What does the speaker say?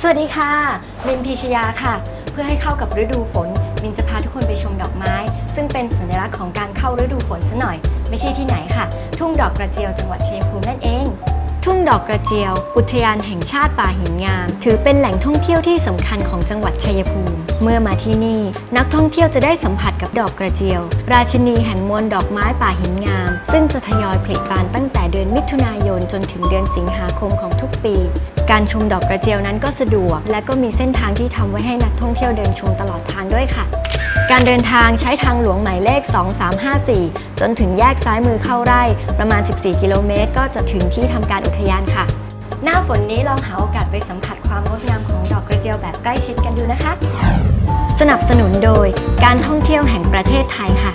สวัสดีค่ะ มินพีชยาค่ะ เพื่อให้เข้ากับฤดูฝน มินจะพาทุกคนไปชมดอกไม้ ซึ่งเป็นสัญลักษณ์ของการเข้าฤดูฝนซะหน่อย ไม่ใช่ที่ไหนค่ะ ทุ่งดอกกระเจียวจังหวัดชัยภูมินั่นเอง ทุ่งดอกกระเจียว อุทยานแห่งชาติป่าหินงาม ถือเป็นแหล่งท่องเที่ยวที่สำคัญของจังหวัดชัยภูมิ เมื่อมาที่นี่ นักท่องเที่ยวจะได้สัมผัสกับดอกกระเจียว ราชินีแห่งมวลดอกไม้ป่าหินงาม ซึ่งจะทยอยผลิบานตั้งแต่เดือนมิถุนายนจนถึงเดือนสิงหาคมของทุกปี การชมดอกกระเจียวนั้นก็สะดวก และก็มีเส้นทางที่ทำไว้ให้นักท่องเที่ยวเดินชมตลอดทางด้วยค่ะ การเดินทางใช้ทางหลวงหมายเลข 2354 จนถึงแยกซ้ายมือเข้าไร่ ประมาณ 14 กิโลเมตร ก็จะถึงที่ทำการอุทยานค่ะ หน้าฝนนี้ลองหาโอกาสไปสัมผัสความงดงามของดอกกระเจียวแบบใกล้ชิดกันดูนะคะ สนับสนุนโดยการท่องเที่ยวแห่งประเทศไทยค่ะ